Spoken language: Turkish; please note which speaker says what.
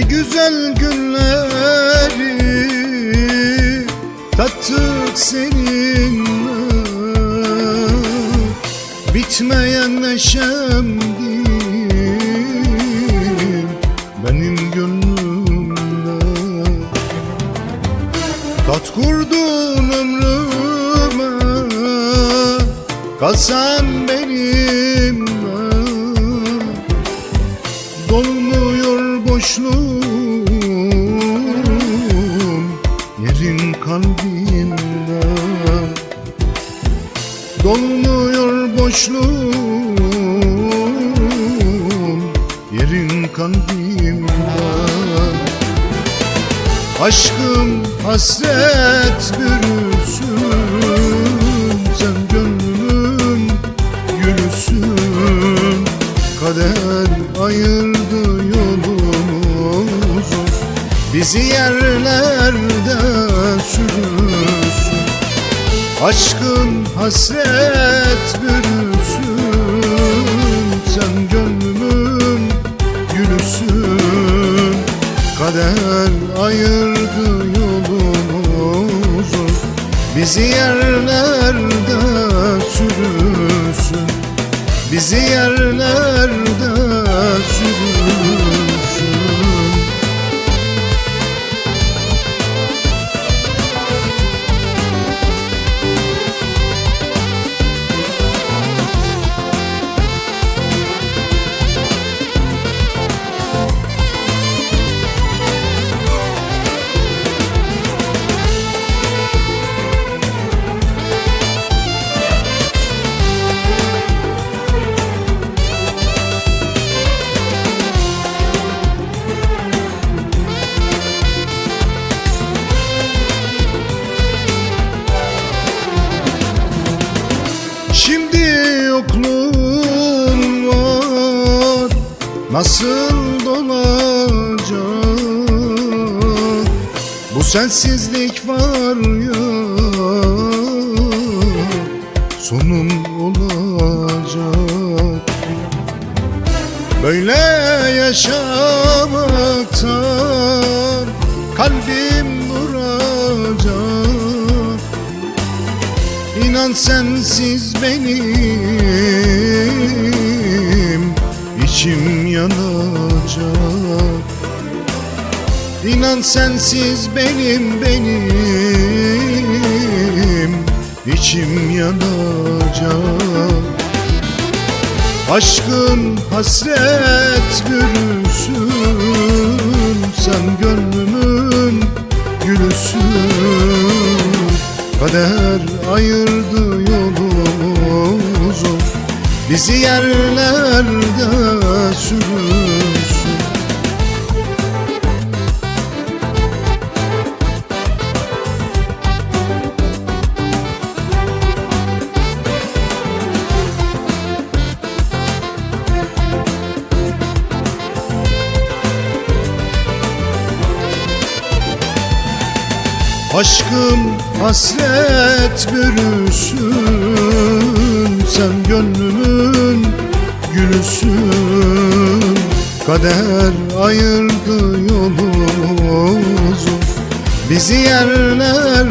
Speaker 1: güzel günleri tattık seninle Bitmeyen neşemdin benim gönlümde. Tat kurdun ömrüme Kalsan benimle Dolmuyor boşluğum Yerin kalbimde Aşkım hasret bürüsün Sen gönlümün gülüsün. Kader ayırdı yolumuzu Bizi yerlerde sürüsün Aşkın hasret bürüsün Sen gönlümün gülüsün. Kader ayırdı yolumuzu Bizi yerlerde sürüsün. Bizi yerlerde Nasıl dolacak? Bu sensizlik var ya Sonum olacak. Böyle yaşamaktan Kalbim duracak. İnan sensiz benim içim yanacak. İnan sensiz benim benim içim yanacak. Aşkın hasret bürüsün Sen Bizi yerlerde sürüsün Aşkım hasret bürüsün Sen gönlümün gülüsün Kader ayırdı yolumuzu Bizi sürüsün